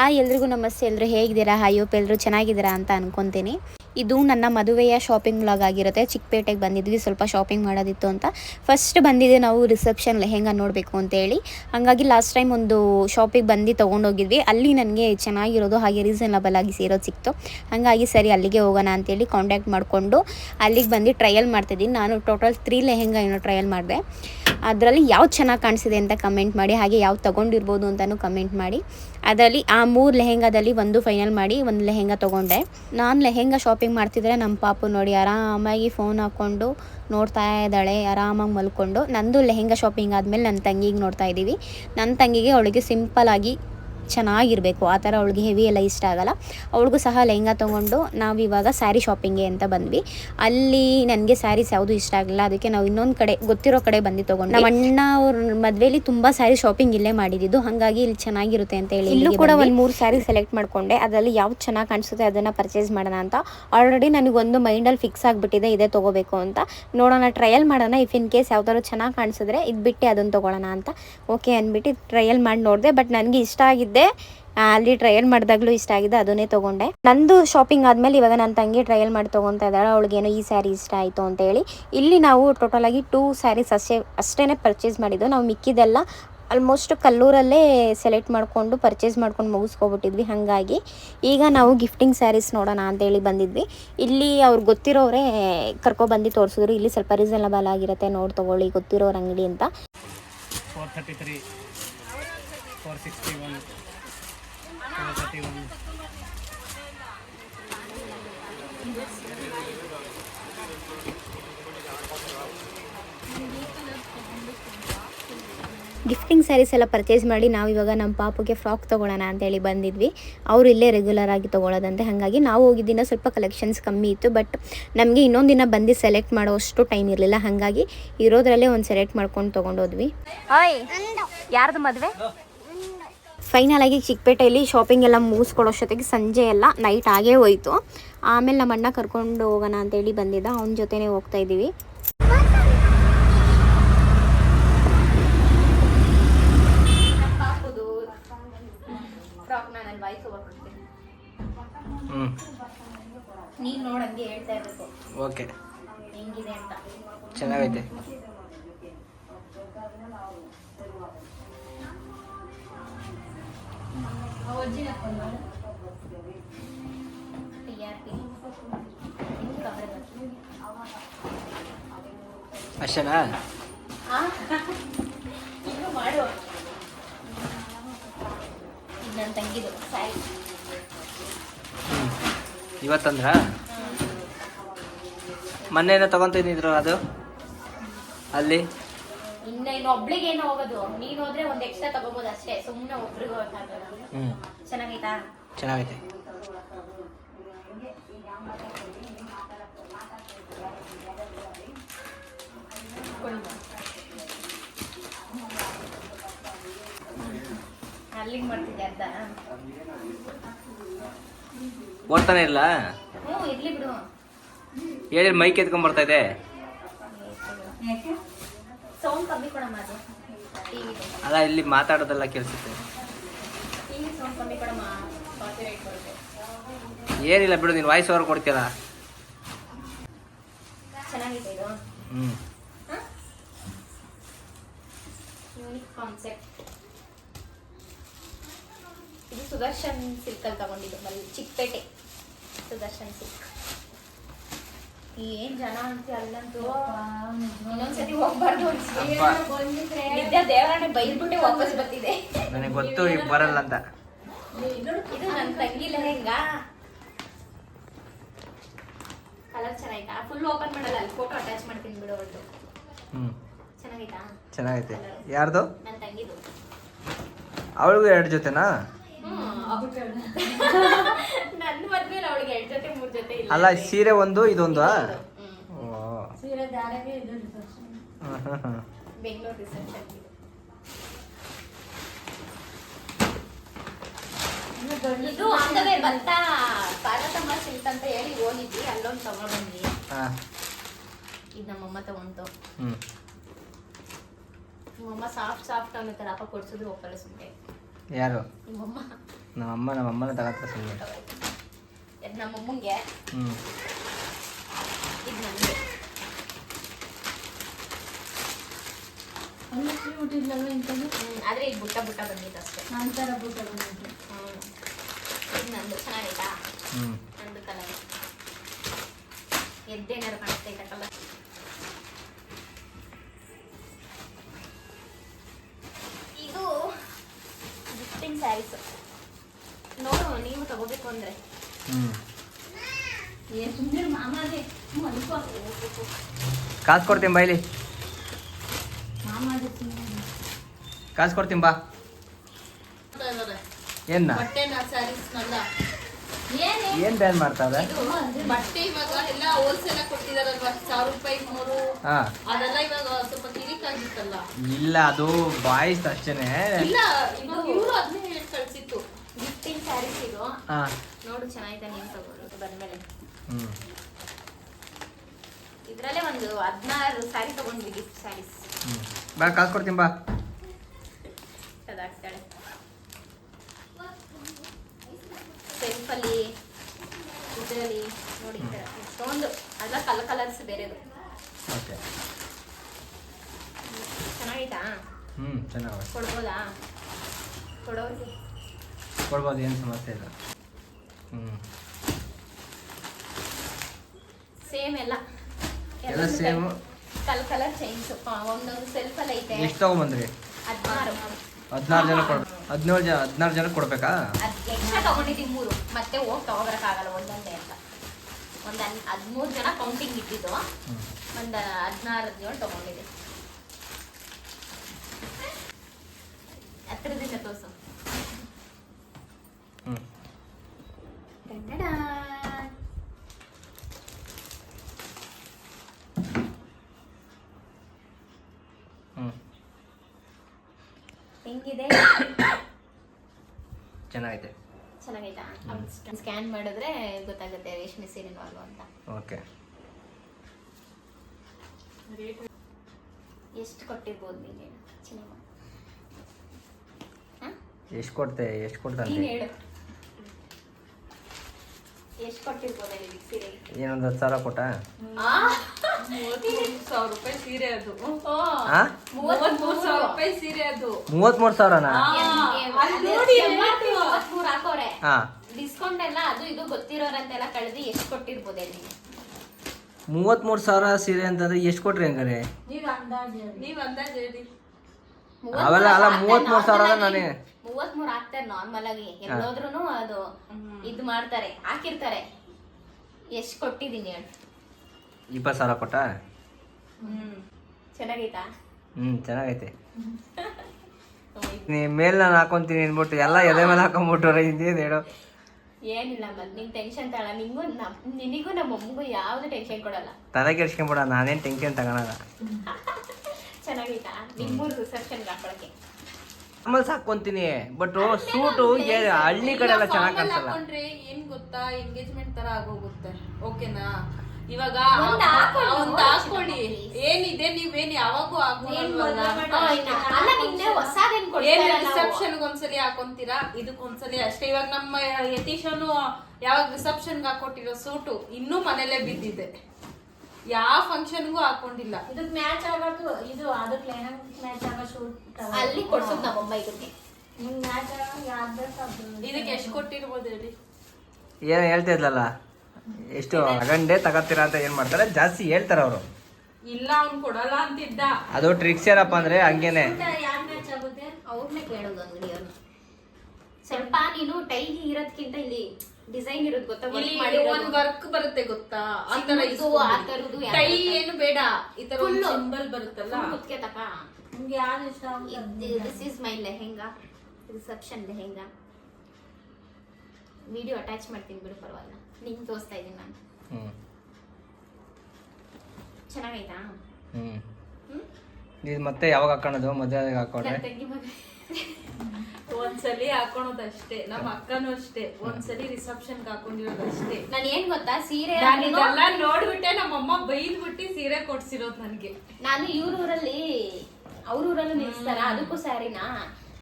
Hi ಎಲ್ರಿಗೂ ನಮಸ್ತೆ. ಎಲ್ಲರೂ ಹೇಗಿದ್ದೀರಾ? ಹಾಯೋಪ್ ಎಲ್ಲರೂ ಚೆನ್ನಾಗಿದ್ದೀರಾ ಅಂತ ಅನ್ಕೊತೀನಿ. ಇದು ನನ್ನ ಮದುವೆಯ ಶಾಪಿಂಗ್ ವ್ಲಾಗ್ ಆಗಿರುತ್ತೆ. ಚಿಕ್ಕಪೇಟೆಗೆ ಬಂದಿದ್ವಿ. ಸ್ವಲ್ಪ ಶಾಪಿಂಗ್ ಮಾಡೋದಿತ್ತು ಅಂತ. ಫಸ್ಟ್ ಬಂದಿದ್ದೆ ನಾವು ರಿಸೆಪ್ಷನ್ ಲೆಹೆಂಗಾ ನೋಡಬೇಕು ಅಂತೇಳಿ ಹಾಗಾಗಿ ಲಾಸ್ಟ್ ಟೈಮ್ ಒಂದು ಶಾಪಿಗೆ ಬಂದು ತೊಗೊಂಡೋಗಿದ್ವಿ. ಅಲ್ಲಿ ನನಗೆ ಚೆನ್ನಾಗಿರೋದು ಹಾಗೆ ರೀಸನಬಲ್ ಆಗಿ ಸೇರೋದು ಸಿಕ್ತು. ಹಾಗಾಗಿ ಸರಿ, ಅಲ್ಲಿಗೆ ಹೋಗೋಣ ಅಂತೇಳಿ ಕಾಂಟ್ಯಾಕ್ಟ್ ಮಾಡಿಕೊಂಡು ಅಲ್ಲಿಗೆ ಬಂದು ಟ್ರಯಲ್ ಮಾಡ್ತಿದ್ದೀನಿ. ನಾನು ಟೋಟಲ್ ತ್ರೀ ಲೆಹೆಂಗಾ ಏನೋ ಟ್ರಯಲ್ ಮಾಡಿದೆ. ಅದರಲ್ಲಿ ಯಾವ್ದು ಚೆನ್ನಾಗಿ ಕಾಣಿಸಿದೆ ಅಂತ ಕಮೆಂಟ್ ಮಾಡಿ, ಹಾಗೆ ಯಾವ್ದು ತೊಗೊಂಡಿರ್ಬೋದು ಅಂತಲೂ ಕಮೆಂಟ್ ಮಾಡಿ. ಅದರಲ್ಲಿ ಆ ಮೂರು ಲೆಹೆಂಗಾದಲ್ಲಿ ಒಂದು ಫೈನಲ್ ಮಾಡಿ, ಒಂದು ಲೆಹೆಂಗಾ ತೊಗೊಂಡೆ. ನಾನು ಲೆಹೆಂಗಾ ಶಾಪಿಂಗ್ ಮಾಡ್ತಿದ್ರೆ ನಮ್ಮ ಪಾಪು ನೋಡಿ ಆರಾಮಾಗಿ ಫೋನ್ ಹಾಕ್ಕೊಂಡು ನೋಡ್ತಾ ಇದ್ದಾಳೆ, ಆರಾಮಾಗಿ ಮಲ್ಕೊಂಡು. ನಂದು ಲೆಹೆಂಗಾ ಶಾಪಿಂಗ್ ಆದಮೇಲೆ ನನ್ನ ತಂಗಿಗೆ ನೋಡ್ತಾ ಇದ್ದೀವಿ. ನನ್ನ ತಂಗಿಗೆ ಅವಳಿಗೆ ಸಿಂಪಲಾಗಿ ಚೆನ್ನಾಗಿರಬೇಕು. ಆ ಥರ ಅವಳಿಗೆ ಹೆವಿ ಎಲ್ಲ ಇಷ್ಟ ಆಗಲ್ಲ. ಅವಳಿಗೂ ಸಹ ಲೆಹಂಗಾ ತೊಗೊಂಡು ನಾವು ಇವಾಗ ಸ್ಯಾರಿ ಶಾಪಿಂಗ್ಗೆ ಅಂತ ಬಂದ್ವಿ. ಅಲ್ಲಿ ನನಗೆ ಸ್ಯಾರೀಸ್ ಯಾವುದು ಇಷ್ಟ ಆಗಲಿಲ್ಲ. ಅದಕ್ಕೆ ನಾವು ಇನ್ನೊಂದು ಕಡೆ ಗೊತ್ತಿರೋ ಕಡೆ ಬಂದು ತೊಗೊಂಡು ನಮ್ಮ ಅಣ್ಣ ಅವ್ರ ಮದುವೆಯಲ್ಲಿ ತುಂಬ ಸ್ಯಾರಿ ಶಾಪಿಂಗ್ ಇಲ್ಲೇ ಮಾಡಿದ್ದು ಹಾಗಾಗಿ ಇಲ್ಲಿ ಚೆನ್ನಾಗಿರುತ್ತೆ ಅಂತ ಹೇಳಿ ಇಲ್ಲೂ ಕೂಡ ಒಂದು ಮೂರು ಸ್ಯಾರಿ ಸೆಲೆಕ್ಟ್ ಮಾಡ್ಕೊಂಡೆ. ಅದರಲ್ಲಿ ಯಾವ್ದು ಚೆನ್ನಾಗಿ ಕಾಣಿಸುತ್ತೆ ಅದನ್ನು ಪರ್ಚೇಸ್ ಮಾಡೋಣ ಅಂತ. ಆಲ್ರೆಡಿ ನನಗೊಂದು ಮೈಂಡಲ್ಲಿ ಫಿಕ್ಸ್ ಆಗಿಬಿಟ್ಟಿದೆ ಇದೇ ತೊಗೋಬೇಕು ಅಂತ. ನೋಡೋಣ ಟ್ರಯಲ್ ಮಾಡೋಣ. ಇಫ್ ಇನ್ ಕೇಸ್ ಯಾವ್ದಾದ್ರು ಚೆನ್ನಾಗಿ ಕಾಣಿಸಿದ್ರೆ ಇದು ಬಿಟ್ಟು ಅದನ್ನು ತೊಗೊಳ್ಳೋಣ ಅಂತ. ಓಕೆ ಅಂದ್ಬಿಟ್ಟು ಟ್ರಯಲ್ ಮಾಡಿ ನೋಡಿದೆ. ಬಟ್ ನನಗೆ ಇಷ್ಟ ಆಗಿದ್ದೆ ಆ, ಅಲ್ಲಿ ಟ್ರಯಲ್ ಮಾಡಿದಾಗ್ಲೂ ಇಷ್ಟ ಆಗಿದೆ ಅದನ್ನೇ ತೊಗೊಂಡೆ. ನಂದು ಶಾಪಿಂಗ್ ಆದಮೇಲೆ ಇವಾಗ ನನ್ನ ತಂಗಿ ಟ್ರಯಲ್ ಮಾಡಿ ತೊಗೊತಾ ಇದ್ದಾಳೆ ಅವಳಿಗೇನೋ ಈ ಸ್ಯಾರಿ ಇಷ್ಟ ಆಯಿತು ಅಂತ ಹೇಳಿ. ಇಲ್ಲಿ ನಾವು ಟೋಟಲ್ ಆಗಿ ಟೂ ಸ್ಯಾರೀಸ್ ಅಷ್ಟೇ ಅಷ್ಟೇ ಪರ್ಚೇಸ್ ಮಾಡಿದ್ದು. ನಾವು ಮಿಕ್ಕಿದೆಲ್ಲ ಆಲ್ಮೋಸ್ಟ್ ಕಲ್ಲೂರಲ್ಲೇ ಸೆಲೆಕ್ಟ್ ಮಾಡಿಕೊಂಡು ಪರ್ಚೇಸ್ ಮಾಡ್ಕೊಂಡು ಮುಗಿಸ್ಕೊಬಿಟ್ಟಿದ್ವಿ ಹಾಗಾಗಿ. ಈಗ ನಾವು ಗಿಫ್ಟಿಂಗ್ ಸ್ಯಾರೀಸ್ ನೋಡೋಣ ಅಂತೇಳಿ ಬಂದಿದ್ವಿ. ಇಲ್ಲಿ ಅವ್ರು ಗೊತ್ತಿರೋರೇ ಕರ್ಕೊಬಂದು ತೋರಿಸಿದ್ರು. ಇಲ್ಲಿ ಸ್ವಲ್ಪ ರೀಸನಬಲ್ ಆಗಿರುತ್ತೆ ನೋಡಿ ತೊಗೊಳ್ಳಿ ಗೊತ್ತಿರೋರ ಅಂಗಡಿ ಅಂತ. Four thirty three four sixty one gifting saris ಎಲ್ಲ ಪರ್ಚೇಸ್ ಮಾಡಿ ನಾವು ಇವಾಗ ನಮ್ಮ ಪಾಪುಗೆ ಫ್ರಾಕ್ ತೊಗೊಳ್ಳೋಣ ಅಂತೇಳಿ ಬಂದಿದ್ವಿ. ಅವರು ಇಲ್ಲೇ ರೆಗ್ಯುಲರ್ ಆಗಿ ತೊಗೊಳ್ಳೋದಂತೆ ಹಾಗಾಗಿ ನಾವು ಹೋಗಿದ್ದಿನ ಸ್ವಲ್ಪ ಕಲೆಕ್ಷನ್ಸ್ ಕಮ್ಮಿ ಇತ್ತು ಬಟ್ ನಮಗೆ ಇನ್ನೊಂದು ದಿನ ಬಂದು ಸೆಲೆಕ್ಟ್ ಮಾಡೋ ಅಷ್ಟು ಟೈಮ್ ಇರಲಿಲ್ಲ. ಹಾಗಾಗಿ ಇರೋದ್ರಲ್ಲೇ ಒಂದು ಸೆಲೆಕ್ಟ್ ಮಾಡ್ಕೊಂಡು ತೊಗೊಂಡೋದ್ವಿ ಹಾಯ್. ಯಾರ್ದು ಮದುವೆ? ಫೈನಲ್ ಆಗಿ ಚಿಕ್ಕಪೇಟೆಯಲ್ಲಿ ಶಾಪಿಂಗ್ ಎಲ್ಲ ಮುಗಿಸ್ಕೊಡೋಷ್ಟೊತ್ತಿಗೆ ಸಂಜೆ ಎಲ್ಲ ನೈಟ್ ಆಗೇ ಹೋಯ್ತು. ಆಮೇಲೆ ನಮ್ಮ ಅಣ್ಣ ಕರ್ಕೊಂಡು ಹೋಗೋಣ ಅಂತೇಳಿ ಬಂದಿದ್ದ. ಅವನ ಜೊತೆನೇ ಹೋಗ್ತಾ ಇದ್ದೀವಿ. ಹ್ಞೂ ನೀನು ನೋಡಂಗೆ ಹೇಳ್ತಾ ಇರಬೇಕು. ಓಕೆ ಹೆಂಗಿದೆ ಅಂತ. ಚೆನ್ನಾಗೈತೆ. ಅಷ್ಟೇನಾ? ಮಾಡು ನನ್ನ ತಂಗಿದು ಸಾಯಿ ಇವತ್ತಂದ್ರ? ಮೊನ್ನೆ ಏನೋ ತಗೊಂತಿದ್ರು ಅದು? ಅಲ್ಲಿ? ಇನ್ನ ಇನ್ನೊಬ್ಳಿಗೆ ಏನೋ ಹೋಗೋದು. ನೀನು ಹೋದ್ರೆ ಒಂದ್ ಎಕ್ಸ್ಟ್ರಾ ತಗೋಬಹುದು ಅಷ್ಟೇ. ಸುಮ್ಮನೆ ಒಬ್ರಿಗೆ ಹೋಗಕ್ಕಾಗಲ್ಲ ಹ್ಞೂ ಚೆನ್ನಾಗೈತಾ? ಚೆನ್ನಾಗೈತೆ. ಅಲ್ಲಿಗೆ ಮಾಡ್ತಿದ್ದೆ ಅಂತ? ಓದ್ತಾನೆ ಇಲ್ಲ ಹ್ಞೂ ಇರ್ಲಿ ಬಿಡು. ಹೇಳಿ ಮೈಕ್ ಎತ್ಕೊಂಡ್ ಬರ್ತಾ ಇದೆ ಸೌಂಡ್ ಕಮ್ಮಿ ಕೊಡಮ್ಮ ಅದು ಟಿವಿ ಅಲ್ಲ ಇಲ್ಲಿ ಮಾತಾಡೋದೆಲ್ಲ ಕೇಳಿಸುತ್ತೆ. ಏನಿಲ್ಲ ಬಿಡು ನೀನು ವಾಯ್ಸ್ ಓವರ್ ಕೊಡ್ತೀರಾ ಇದು. ಹ್ಞೂ ಸುದರ್ಶನ್ ಸಿಲ್ಕ್ ಅಂತ ತಗೊಂಡಿದ್ದು ಮಲ್ಲಿ ಚಿಕ್ಕಪೇಟೆ. ಸುದರ್ಶನ್ ಸಿಲ್ಕ್ ಏನ್ ಜನ ಅಂತ ಅಲ್ಲಂತೂ? ಇನ್ನೊಂದ್ಸತಿ ಹೋಗ್ಬಾರ್ದು. ನಿದ್ದೆ ದೇವರಾಣೆ ಬೈದ್ಬಿಟ್ಟೆ ವಾಪಸ್ ಬರ್ತಿದೆ. ನನಗೆ ಗೊತ್ತು ಈಗ ಬರಲ್ಲ ಅಂತ. ಇದು ನನ್ನ ತಂಗಿ ಲೆಹೆಂಗಾ ಕಲರ್ ಚೆನ್ನಾಗಿತ್ತಾ? ಫುಲ್ ಓಪನ್ ಮಾಡಲ್ಲ ಅಲ್ಲಿ ಫೋಟೋ ಅಟ್ಯಾಚ್ ಮಾಡ್ತೀನಿ ಬಿಡು ಅವಳು ಹ್ಞೂ ಚೆನ್ನಾಗೈತಾ. ಚೆನ್ನಾಗೈತೆ ಯಾರ್ದು? ನನ್ನ ತಂಗಿದು. ಅವಳಿಗೂ ಎರಡು ಜೊತೆನಾ? ನನ್ನ ಮದ್ವೆಲಿ ಅವಳಿಗೆ ಎರಡ್ ಜೊತೆ ಮೂರ್ ಜೊತೆ ಇಲ್ಲ. ಅಲ್ಲ ಸೀರೆ ಒಂದು ಇದೊಂದು? ಹ್ಮ್. ಬೆಂಗಳೂರು ರಿಸೆಪ್ಷನ್ ಇದು ಅಂದವೇ ಭತ್ತ ಪಾರ್ವತಮ್ಮ ಸಿಲ್ಕ್ ಅಂತ ಹೇಳಿ ಹೋಗಿದ್ವಿ ಅಲ್ಲೊಂದು ತಗೊಂಡ್ಬಂದ್ವಿ. ಹಾಂ. ಇದು ನಮ್ಮಮ್ಮ ತಗೊಂಡು ನಿಮ್ಮಮ್ಮ ಸಾಫ್ಟ್ ಸಾಫ್ಟ್ ಅನ್ನೋ ಥರ ಅಪ್ಪ ಕೊಡ್ಸಿದ್ರು ಒಪ್ಪಲ್ಲ ಸುಮ್ಮನೆ ಯಾರು? ನಿಮ್ಮಮ್ಮ ನಮ್ಮ ಅಮ್ಮ ನಮ್ಮ ಅಮ್ಮನ ತಗತ್ತ ಸುಮ್ಮನೆ ಇದು ನಮ್ಮ ಅಮ್ಮಂಗೆ ಹ್ಞೂ ಇದು ನನಗೆ ಹ್ಮ್, ಆದ್ರೆ ಇದು ಬುಟ್ಟ ಬುಟ್ಟ ಬಂದಿತ್ತು ಅಷ್ಟೇ. ಹ್ಮ್. ಇದು ನಂದು. ಚೆನ್ನಾಗೈತಾ? ಹ್ಞೂ ನಂದು ಕಲರ್. ಎದ್ದೇನಾರು ಕಾಣಿಸ್ತೈತ ಕಲರ್? ಇದು ಗಿಫ್ಟಿಂಗ್ ಸ್ಯಾರೀಸ್. ಅಂದ್ರೆ ಕಾಸು ಕೊಡ್ತೀನಿ ಬೈಲಿ ಕಾಸ್ ಕೊಡ್ತೀನಿ ಬಾ. ಏನ ಏನ್? ಸ್ಯಾರೀಸ್ನೆಲ್ಲ ಏನು ಬ್ಯಾನ್ ಮಾಡ್ತಾವೆ ಬಟ್ಟೆ ಇವಾಗ ಎಲ್ಲ ಹೋಲ್ಸೇಲ್ ಕೊಟ್ಟಿದಾರಲ್ವಾ? ಸಾವಿರ ರೂಪಾಯಿ ಮೂರು ಹಾಂ. ಅದೆಲ್ಲ ಇವಾಗ ಸ್ವಲ್ಪ ಕಿರಿಕ್ ಆಗಿತ್ತಲ್ಲ. ಇಲ್ಲ ಅದು ಬಾಯ್ಸ್ ಅಷ್ಟೇನೆ. ಇಲ್ಲ ಇವಾಗ ಇವರು ಅದನ್ನೇ ಹೇಳಿ ಕಳ್ಸಿತ್ತು ಗಿಫ್ಟಿಂಗ್ ಸ್ಯಾರೀಸ್ ನೋಡು ಚೆನ್ನಾಗಿದೆ ನೀನು ತಗೊಳ್ಳೋದು ಬಂದ್ಮೇಲೆ. ಮೇಲೆ ಇದರಲ್ಲೇ ಒಂದು ಹದಿನಾರು ಸ್ಯಾರಿ ತಗೊಂಡ್ವಿ ಗಿಫ್ಟ್ ಸ್ಯಾರೀಸ್ ಬಾ ಕಾಸು ಕೊಡ್ತೀನಿ ಬಾ. ಅದಾಗ್ತಾಳೆ. ಸೆಲ್ಫಲ್ಲಿ ಇದರಲ್ಲಿ ನೋಡಿ ಎಷ್ಟೊಂದು ಅದೆಲ್ಲ ಕಲರ್ ಕಲರ್ಸ್ ಬೇರೆದು. ಓಕೆ. ಚೆನ್ನಾಗೈತಾ? ಹ್ಞೂ ಚೆನ್ನಾಗಿ ಕೊಡ್ಬೋದಾ? ಕೊಡೋದು ಕೊಡ್ಬೋದು ಏನು ಸಮಸ್ಯೆ ಇಲ್ಲ. ಸೇಮ್ ಎಲ್ಲ. ಎಲ್ಲ ಸೇಮ್ ಕಲ್ ಕಲರ್ ಚೈನ್ಸ್ ಒಂದೊಂದು ಸೆಲ್ಫಲ್ಲಿ ಐತೆ. ಎಷ್ಟು ತಗೊಂಬಂದ್ರಿ? ಹದಿನಾರು. ಹದಿನಾರು ಜನ ಕೊಡ್ ಹದಿನೇಳು ಜನ ಹದಿನಾರು ಜನ ಕೊಡ್ಬೇಕಾ? ಎಕ್ಸ್ಟ್ರಾ ತಗೊಂಡಿದ್ದೀವಿ ಮೂರು. ಮತ್ತೆ ಹೋಗಿ ತಗೋಬರಕ್ಕಾಗಲ್ಲ ಒಂದೊಂದೇ ಅಂತ. ಒಂದು ಹನ್ ಹದಿಮೂರು ಜನ ಕೌಂಟಿಂಗ್ ಹ್ಞೂ ಒಂದು ಹದಿನಾರು ಹದಿನೇಳು ತಗೊಂಡಿದ್ದೆ ಹತ್ರದಿಂದ ತೋರ್ಸು ಹ್ಞೂ ಕನ್ನಡ ಹ್ಞೂ ಹೆಂಗಿದೆ? ಚೆನ್ನಾಗೈತೆ. ಚೆನ್ನಾಗೈತಾ? ಸ್ಕ್ಯಾನ್ ಮಾಡಿದ್ರೆ ಗೊತ್ತಾಗುತ್ತೆ ರೇಷ್ಮೆ ಸೀರೆನೋ ಅಲ್ವಾ ಅಂತ. ಓಕೆ. ಎಷ್ಟು ಕೊಟ್ಟಿರ್ಬೋದು ನೀನು ಚೆನ್ನಾಗಿ ಹಾಂ? ಎಷ್ಟು ಕೊಡ್ತೆ? ಎಷ್ಟು ನೀನು ಕೊಡ್ತಾನೆ ಹೇಳು. ಎಷ್ಟು ಕೊಟ್ಟಿರ್ಬೋದು ಏನೊಂದು ಹತ್ತು ಸಾವಿರ ಕೊಟ್ಟ? ಮೂವತ್ಮೂರು ಸಾವಿರ ರೂಪಾಯಿ ಸೀರೆ ಅದು. ಹಾಂ ಮೂವತ್ಮೂರು ಸಾವಿರ ರೂಪಾಯಿ ಸೀರೆ ಅದು. ಮೂವತ್ಮೂರು ಸಾವಿರನಾ? ಮೂರು ಹಾಕೋರೆ. ಹಾಂ ಡಿಸ್ಕೌಂಟ್ ಎಲ್ಲ ಅದು ಇದು ಗೊತ್ತಿರೋರಂತೆಲ್ಲ ಕಳೆದು ಎಷ್ಟು ಕೊಟ್ಟಿರ್ಬೋದು ನೀವು ಮೂವತ್ತ್ಮೂರು ಸಾವಿರ ಸೀರೆ ಅಂತಂದ್ರೆ ಎಷ್ಟು ಕೊಟ್ರಿ ಹಂಗಾರೆ? ನೀವ್ ಅಂದಾಜ್ ಹೇಳಿ. ಅವೆಲ್ಲ ಅಲ್ಲ ಮೂವತ್ಮೂರು ಸಾವಿರ ಅಲ್ಲ ನಾನೇ. ಮೂವತ್ಮೂರು ಹಾಕ್ತಾರೆ ನಾರ್ಮಲ್ ಆಗಿ. ಎಲ್ಲೋದ್ರೂ ಅದು ಇದು ಮಾಡ್ತಾರೆ ಹಾಕಿರ್ತಾರೆ. ಎಷ್ಟು ಕೊಟ್ಟಿದ್ದೀನಿ ಹೇಳಿ. ಇಪ್ಪತ್ತು ಸಾವಿರ ಕೊಟ್ಟ? ಚೆನ್ನಾಗೈತಾ? ಹ್ಮ್ ಚೆನ್ನಾಗೈತೆ. ನೀ ಮೇಲೆ ನಾನು ಹಾಕೊಂತೀನಿ ಅಂದ್ಬಿಟ್ಟು ಎಲ್ಲ ಎದೆ ಮೇಲೆ ಹಾಕೊಂಬಿಟ್ರೆ ಹಿಂದೇನು ಹೇಳು. ಏನಿಲ್ಲ ಮತ್ತೆ ನಿನ್ ಟೆನ್ಷನ್ ತಗೊಳ ನಿಂಗೂ ನಮ್ ನಿನಗೂ ನಮ್ಮ ಅಮ್ಮಗೂ ಯಾವ್ದು ಟೆನ್ಷನ್ ಕೊಡಲ್ಲ. ತಲೆ ಕೆಡ್ಸ್ಕೊಂಬಿಡ ನಾನೇನು ಟೆನ್ಷನ್ ತಗೊಳಲ್ಲ. ಚೆನ್ನಾಗೈತಾ ನಿಮ್ಮೂರು ರಿಸೆಪ್ಷನ್ಗೆ ಹಾಕೊಳಕ್ಕೆ. ಆಮೇಲೆ ಸಾಕೊಂತೀನಿ ಬಟ್ ಸೂಟು ಹಳ್ಳಿ ಕಡೆ ಎಲ್ಲ ಚೆನ್ನಾಗಿ ಕಾಣಿಸಲ್ಲ. ಹಾಕೊಂಡ್ರೆ ಏನ್ ಗೊತ್ತಾ? ಎಂಗೇಜ್ಮೆಂಟ್ ತರ ಆಗೋಗುತ್ತೆ. ಓಕೆನಾ? ಇವಾಗ ಒಂದ್ ಹಾಕೊಳ್ಳಿ, ಒಂದ್ ಹಾಕೊಳ್ಳಿ. ಏನಿದೆ? ನೀವೇನ್ ಯಾವಾಗೂ ಅಲ್ಲ ನಿನ್ನೆ ಹೊಸಾದೇನ್ ಏನ್ ಕೊಡ್ತಾರ ರಿಸೆಪ್ಷನ್ ಒಂದ್ಸಲಿ ಹಾಕೊಂತೀರಾ? ಇದಕ್ಕೊಂದ್ಸಲಿ ಅಷ್ಟೇ. ಇವಾಗ ನಮ್ಮ ಯತೀಶನು ಯಾವಾಗ ರಿಸೆಪ್ಷನ್ ಹಾಕೊಟ್ಟಿರೋ ಸೂಟು ಇನ್ನೂ ಮನೇಲೆ ಬಿದ್ದಿದೆ. ಯಾವ ಫಂಕ್ಷನ್ಗೂ ಹಾಕೊಂಡಿಲ್ಲ. ಇದಕ್ ಮ್ಯಾಚ್ ಆಗೋದು ಇದು ಅದಕ್ಕೆ ಲೆಹಂಗ್ ಮ್ಯಾಚ್ ಆಗೋ ಶೂಟ್ ಅಲ್ಲಿ ಕೊಡ್ಸೋದು ನಮ್ಮಮ್ಮ ಇದಕ್ಕೆ. ನಿಂಗ್ ಮ್ಯಾಚ್ ಆಗೋ ಯಾವ್ದು ಬೇಕು ಅದು. ಇದಕ್ಕೆ ಎಷ್ಟು ಕೊಟ್ಟಿರ್ಬೋದು ಹೇಳಿ? ಏನು ಹೇಳ್ತಿದ್ಲಲ್ಲ ಎಷ್ಟು ಅಗಂಡೆ ತಗೋತೀರಾ ಅಂತ ಏನು ಮಾಡ್ತಾರೆ? ಜಾಸ್ತಿ ಹೇಳ್ತಾರೆ ಅವರು. ಇಲ್ಲ ಅವ್ನು ಕೊಡಲ್ಲ ಅಂತಿದ್ದ. ಅದು ಟ್ರಿಕ್ಸ್ ಏನಪ್ಪ ಅಂದ್ರೆ ಹಂಗೇನೆ. ಯಾವ್ದು ಮ್ಯಾಚ್ ಆಗುತ್ತೆ? ಅವ್ರನ್ನೇ ಕೇಳೋದು ಅಂಗಡಿಯವ್ರು. ಸ್ವಲ್ಪ ನೀನು ಟೈಲಿ ಇರೋದ್ಕಿಂತ ಇಲ್ಲಿ ಡಿಸೈನ್ ಇರೋದು ಗೊತ್ತಾ? ಇಲ್ಲಿ. ಒಂದ್ ವರ್ಕ್ ಬರುತ್ತೆ ಗೊತ್ತಾ? ಆ ತರ ಇದು ಆ ಥರದ್ದು ಟೈ ಏನು ಬೇಡ. ಈ ತರ ಒಂದು ಸಿಂಬಲ್ ಬರುತ್ತಲ್ಲ? ಮುತ್ತಿಗೆ ತಕ ನಿಮ್ಗೆ ಯಾರು ಇಷ್ಟ ಆಗುತ್ತೆ? This is my lehenga. Reception lehenga. Video attach ಮಾಡ್ತೀನಿ ಬಿಡು ಪರವಾಗಿಲ್ಲ. ನಿಂಗೆ ತೋರಿಸ್ತಾ ಇದ್ದೀನಿ ನಾನು. ಹ್ಮ್. ಚೆನ್ನಾಗೈತಾ? ಹ್ಞೂ ಹ್ಮ್? ಇದು ಮತ್ತೆ ಯಾವಾಗ ಹಾಕೋಣದು? ಮದುವೆ ಹಾಕೊಂಡ್ರೆ? ತಂಗಿ ಮಗ. ಒಂದ್ಸಲಿ ಹಾಕೊಳೋದಷ್ಟೇ ನಮ್ಮ ಅಕ್ಕನೂ ಅಷ್ಟೇ ಒಂದ್ಸಲಿ ರಿಸೆಪ್ಷನ್ ಹಾಕೊಂಡಿರೋದು ಅಷ್ಟೇ ನಾನು ಏನ್ ಗೊತ್ತಾ? ಸೀರೆ ನಾನು ಇದೆಲ್ಲ ನೋಡ್ಬಿಟ್ಟೆ ನಮ್ಮಮ್ಮ ಬೈದ್ಬಿಟ್ಟು ಸೀರೆ ಕೊಡ್ಸಿರೋದು ನನ್ಗೆ. ನಾನು ಇವ್ರ ಊರಲ್ಲಿ ಅವ್ರ ಊರಲ್ಲೂ ನಿಲ್ಸ್ತಾರ ಅದಕ್ಕೂ ಸ್ಯಾರಿನ?